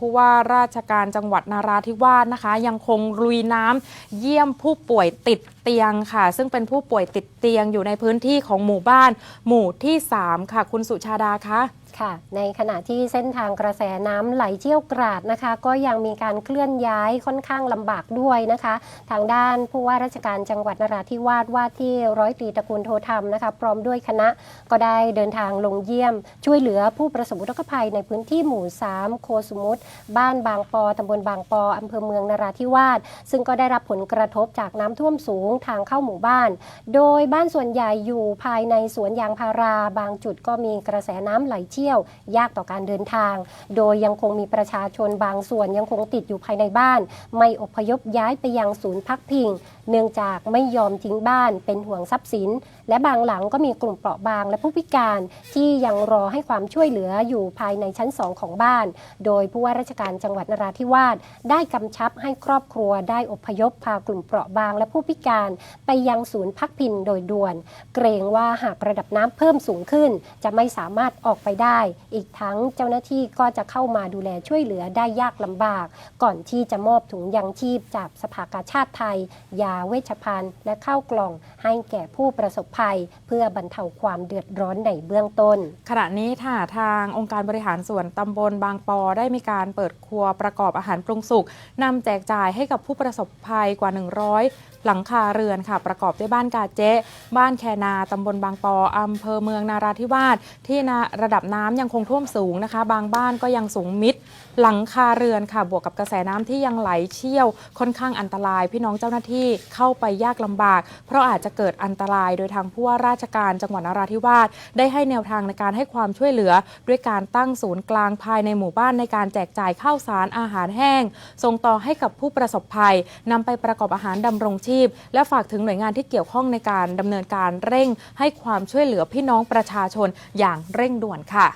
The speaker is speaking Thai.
ผู้ว่าราชการจังหวัดนาราธิวาสนะคะ ยังคงลุยน้ำเยี่ยมผู้ป่วยติดเตียงค่ะ ซึ่งเป็นผู้ป่วยติดเตียงอยู่ในพื้นที่ของหมู่บ้าน หมู่ที่ 3 ค่ะ คุณสุชาดาคะค่ะในขณะที่เส้นทางกระแสน้ำไหลเชี่ยวกราดนะคะ ก็ยังมีการเคลื่อนย้ายค่อนข้างลำบากด้วยนะคะ ทางด้านผู้ว่าราชการจังหวัดนราธิวาสว่าที่ร้อยตรีตระกูลโทธรรมนะคะพร้อมด้วยคณะก็ได้เดินทางลงเยี่ยม ช่วยเหลือผู้ประสบอุทกภัยในพื้นที่หมู่ 3 โคสมุทรบ้านบางปอตำบลบางปออำเภอเมืองนราธิวาสซึ่งก็ได้รับผลกระทบจากน้ำท่วมสูงทางเข้าหมู่บ้าน โดยบ้านส่วนใหญ่อยู่ภายในสวนยางพาราบางจุดก็มีกระแสน้ำไหลเชี่ยว ยากต่อการเดินทาง โดยยังคงมีประชาชนบางส่วนยังคงติดอยู่ภายในบ้าน ไม่อพยพย้ายไปยังศูนย์พักพิง เนื่องจากไม่ยอมทิ้งบ้านเป็นห่วงทรัพย์สิน และบางหลังก็มีกลุ่มเปราะบางและผู้พิการที่ยังรอให้ความช่วยเหลืออยู่ภายในชั้นสองของบ้าน โดยผู้ว่าราชการจังหวัดนราธิวาสได้กำชับให้ครอบครัวได้อพยพพากลุ่มเปราะบางและผู้พิการไปยังศูนย์พักพิงโดยด่วน เกรงว่าหากระดับน้ำเพิ่มสูงขึ้น จะไม่สามารถออกไปได้ อีกทั้งเจ้าหน้าที่ก็จะเข้ามาดูแลช่วยเหลือได้ยากลำบาก ก่อนที่จะมอบถุงยังชีพจากสภากาชาติไทยยาเวชภัณฑ์ และข้าวกล่องให้แก่ผู้ประสบภัย เพื่อบรรเทาความเดือดร้อนในเบื้องต้น ขณะนี้ค่ะทางองค์การบริหารส่วนตำบลบางปอได้มีการเปิดครัวประกอบอาหารปรุงสุกนำแจกจ่ายให้กับผู้ประสบภัยกว่า 100หลังคาเรือนค่ะ ประกอบด้วยบ้านกาเจ๊บ้านแคนาตำบลบางปออำเภอเมืองนาราธิวาสที่ระดับน้ำยังคงท่วมสูงนะคะ บางบ้านก็ยังสูงมิด หลังคาเรือนค่ะ บวกกับกระแสน้ำที่ยังไหลเชี่ยว ค่อนข้างอันตราย พี่น้องเจ้าหน้าที่เข้าไปยากลำบาก เพราะอาจจะเกิดอันตรายโดยทางผู้ว่าราชการจังหวัดนราธิวาสได้ให้แนวทางในการให้ความช่วยเหลือ ด้วยการตั้งศูนย์กลางภายในหมู่บ้านในการแจกจ่ายข้าวสารอาหารแห้ง ส่งต่อให้กับผู้ประสบภัยนำไปประกอบอาหารดำรงชีชีพ และฝากถึงหน่วยงานที่เกี่ยวข้องในการดำเนินการเร่งให้ความช่วยเหลือพี่น้องประชาชนอย่างเร่งด่วนค่ะ